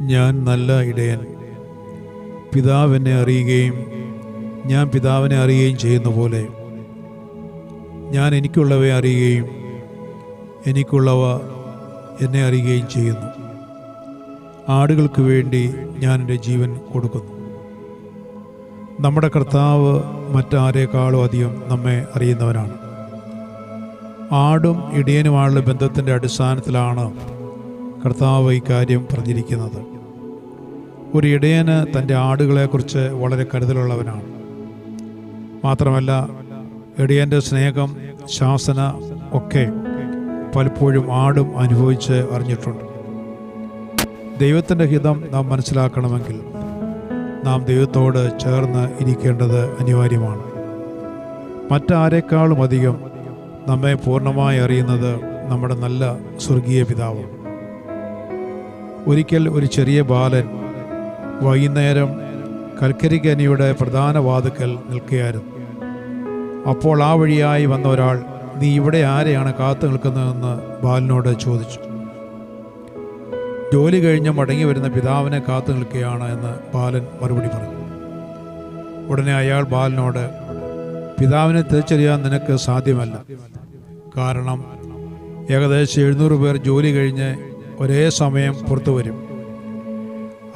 ഞാൻ നല്ല ഇടയൻ. പിതാവിനെ അറിയുകയും ഞാൻ പിതാവിനെ അറിയുകയും ചെയ്യുന്ന പോലെ ഞാൻ എനിക്കുള്ളവയെ അറിയുകയും എനിക്കുള്ളവ എന്നെ അറിയുകയും ചെയ്യുന്നു. ആടുകൾക്ക് വേണ്ടി ഞാൻ എന്റെ ജീവൻ കൊടുക്കുന്നു. നമ്മുടെ കർത്താവ് മറ്റാരേക്കാളും അധികം നമ്മെ അറിയുന്നവനാണ്. ആടും ഇടിയനുമായുള്ള ബന്ധത്തിന്റെ അടിസ്ഥാനത്തിലാണ് കർത്താവ് ഇക്കാര്യം പറഞ്ഞിരിക്കുന്നത്. ഒരു ഇടയന് തന്റെ ആടുകളെക്കുറിച്ച് വളരെ കരുതലുള്ളവനാണ്. മാത്രമല്ല ഇടയന്റെ സ്നേഹം ശാസന ഒക്കെ പലപ്പോഴും ആടും അനുഭവിച്ച് അറിഞ്ഞിട്ടുണ്ട്. ദൈവത്തിന്റെ ഹിതം നാം മനസ്സിലാക്കണമെങ്കിൽ നാം ദൈവത്തോട് ചേർന്ന് ഇരിക്കേണ്ടത് അനിവാര്യമാണ്. മറ്റാരേക്കാളും അധികം നമ്മെ പൂർണമായി അറിയുന്നത് നമ്മുടെ നല്ല സ്വർഗീയ പിതാവാണ്. ഒരിക്കൽ ഒരു ചെറിയ ബാലൻ വൈകുന്നേരം കൽക്കരിക്കനിയുടെ പ്രധാന വാതുക്കൽ നിൽക്കുകയായിരുന്നു. അപ്പോൾ ആ വഴിയായി വന്ന ഒരാൾ നീ ഇവിടെ ആരെയാണ് കാത്തു നിൽക്കുന്നതെന്ന് ബാലനോട് ചോദിച്ചു. ജോലി കഴിഞ്ഞ് മടങ്ങി വരുന്ന പിതാവിനെ കാത്തു നിൽക്കുകയാണ് എന്ന് ബാലൻ മറുപടി പറഞ്ഞു. ഉടനെ അയാൾ ബാലനോട് പിതാവിനെ തിരിച്ചറിയാൻ നിനക്ക് സാധ്യമല്ല. കാരണം ഏകദേശം എഴുന്നൂറ് പേർ ജോലി കഴിഞ്ഞ് ഒരേ സമയം പുറത്തു വരും.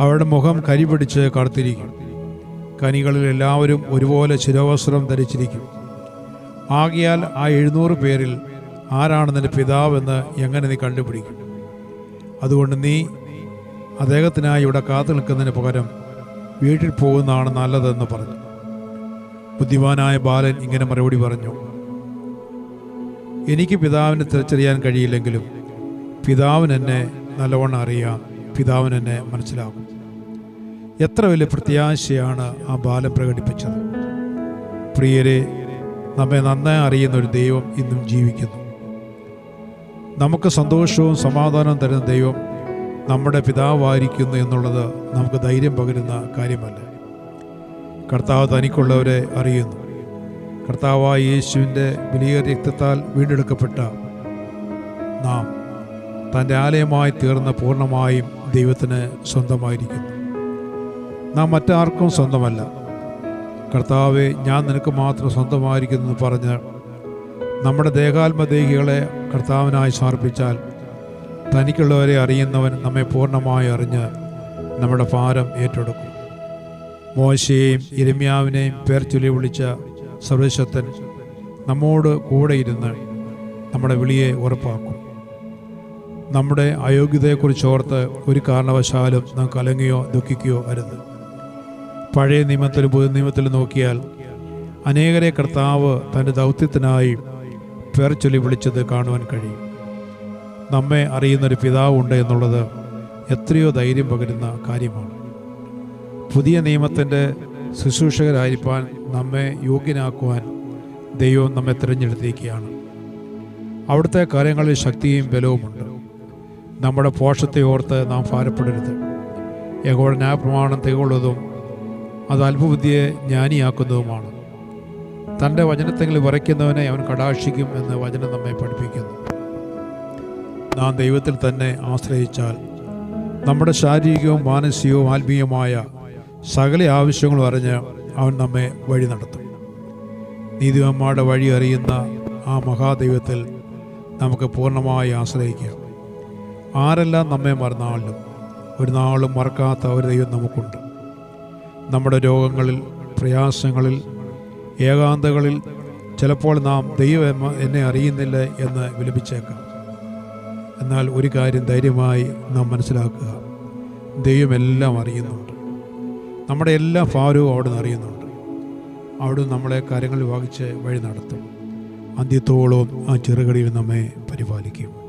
അവരുടെ മുഖം കരി പിടിച്ച് കറുത്തിരിക്കും. കനികളിൽ എല്ലാവരും ഒരുപോലെ ശിരോവസ്ത്രം ധരിച്ചിരിക്കും. ആകിയാൽ ആ എഴുന്നൂറ് പേരിൽ ആരാണ് നിന്റെ പിതാവെന്ന് എങ്ങനെ നീ കണ്ടുപിടിക്കും? അതുകൊണ്ട് നീ അദ്ദേഹത്തിനായി ഇവിടെ കാത്തു നിൽക്കുന്നതിന് പകരം വീട്ടിൽ പോകുന്നതാണ് നല്ലതെന്ന് പറഞ്ഞു. ബുദ്ധിമാനായ ബാലൻ ഇങ്ങനെ മറുപടി പറഞ്ഞു. എനിക്ക് പിതാവിനെ തിരിച്ചറിയാൻ കഴിയില്ലെങ്കിലും പിതാവിന് എന്നെ നല്ലവണ്ണം അറിയാം. പിതാവിന് എന്നെ മനസ്സിലാകും എത്ര വലിയ പ്രത്യാശയാണ് ആ ബാലൻ പ്രകടിപ്പിച്ചത്. പ്രിയരെ നമ്മെ നന്നായി അറിയുന്ന ഒരു ദൈവം ഇന്നും ജീവിക്കുന്നു. നമുക്ക് സന്തോഷവും സമാധാനവും തരുന്ന ദൈവം നമ്മുടെ പിതാവായിരിക്കുന്നു എന്നുള്ളത് നമുക്ക് ധൈര്യം പകരുന്ന കാര്യമല്ല. കർത്താവ് തനിക്കുള്ളവരെ അറിയുന്നു. കർത്താവായ യേശുവിന്റെ വലിയ രക്തത്താൽ വീണ്ടെടുക്കപ്പെട്ട നാം തന്റെ ആലയമായി തീർന്ന പൂർണമായും ദൈവത്തിന് സ്വന്തമായിരിക്കുന്നു. നാം മറ്റാർക്കും സ്വന്തമല്ല. കർത്താവെ ഞാൻ നിനക്ക് മാത്രം സ്വന്തമായിരിക്കുന്നു എന്ന് പറഞ്ഞ് നമ്മുടെ ദേഹാത്മദേഹികളെ കർത്താവിനായി സമർപ്പിച്ചാൽ തനിക്കുള്ളവരെ അറിയുന്നവൻ നമ്മെ പൂർണമായി അറിഞ്ഞ് നമ്മുടെ ഭാരം ഏറ്റെടുക്കും. മോശയെയും ഇരമ്യാവിനെയും പേർ ചൊല്ലി വിളിച്ച സർവശക്തൻ നമ്മോട് കൂടെ ഇരുന്ന് നമ്മുടെ വിളിയെ ഉറപ്പാക്കും. നമ്മുടെ അയോഗ്യതയെക്കുറിച്ച് ഓർത്ത് ഒരു കാരണവശാലും നാം കലങ്ങുകയോ ദുഃഖിക്കുകയോ അരുത്. പഴയ നിയമത്തിലും പുതിയ നിയമത്തിലും നോക്കിയാൽ അനേകരെ കർത്താവ് തന്റെ ദൗത്യത്തിനായി പേർ ചൊല്ലി വിളിച്ചത് കാണുവാൻ കഴിയും. നമ്മെ അറിയുന്നൊരു പിതാവുണ്ട് എന്നുള്ളത് എത്രയോ ധൈര്യം പകരുന്ന കാര്യമാണ്. പുതിയ നിയമത്തിന്റെ ശുശ്രൂഷകരായിരിക്കാൻ നമ്മെ യോഗ്യനാക്കുവാൻ ദൈവം നമ്മെ തിരഞ്ഞെടുത്തിരിക്കുകയാണ്. അവിടുത്തെ കാര്യങ്ങളിൽ ശക്തിയും ബലവുമുണ്ട്. നമ്മുടെ പോഷത്തെ ഓർത്ത് നാം ഭാരപ്പെടരുത്. യഹോയുടെ ന്യായപ്രമാണം തികവുള്ളതും അത് അല്പബുദ്ധിയെ ജ്ഞാനിയാക്കുന്നതുമാണ്. തന്റെ വചനത്തെങ്കിൽ വരയ്ക്കുന്നവനെ അവൻ കടാക്ഷിക്കും എന്ന് വചനം നമ്മെ പഠിപ്പിക്കുന്നു. നാം ദൈവത്തിൽ തന്നെ ആശ്രയിച്ചാൽ നമ്മുടെ ശാരീരികവും മാനസികവും ആത്മീയമായ സകല ആവശ്യങ്ങളും അറിഞ്ഞ് അവൻ നമ്മെ വഴി നടത്തും. നീതിവന്മാരുടെ വഴി അറിയുന്ന ആ മഹാദൈവത്തിൽ നമുക്ക് പൂർണമായി ആശ്രയിക്കാം. ആരെല്ലാം നമ്മെ മറന്നാലും ഒരു നാളും മറക്കാത്ത ഒരു ദൈവം നമുക്കുണ്ട്. നമ്മുടെ രോഗങ്ങളിൽ പ്രയാസങ്ങളിൽ ഏകാന്തകളിൽ ചിലപ്പോൾ നാം ദൈവം എന്നെ അറിയുന്നില്ല എന്ന് വിലപിച്ചേക്കാം. എന്നാൽ ഒരു കാര്യം ധൈര്യമായി നാം മനസ്സിലാക്കുക. ദൈവമെല്ലാം അറിയുന്നുണ്ട്. നമ്മുടെ എല്ലാ ഭാരവും അവിടുന്ന് അറിയുന്നുണ്ട്. അവിടുന്ന് നമ്മളെ കാര്യങ്ങൾ വഹിച്ച് വഴി നടത്തും. അന്ത്യത്തോളവും ആ ചെറുകടിയിൽ നമ്മെ പരിപാലിക്കും.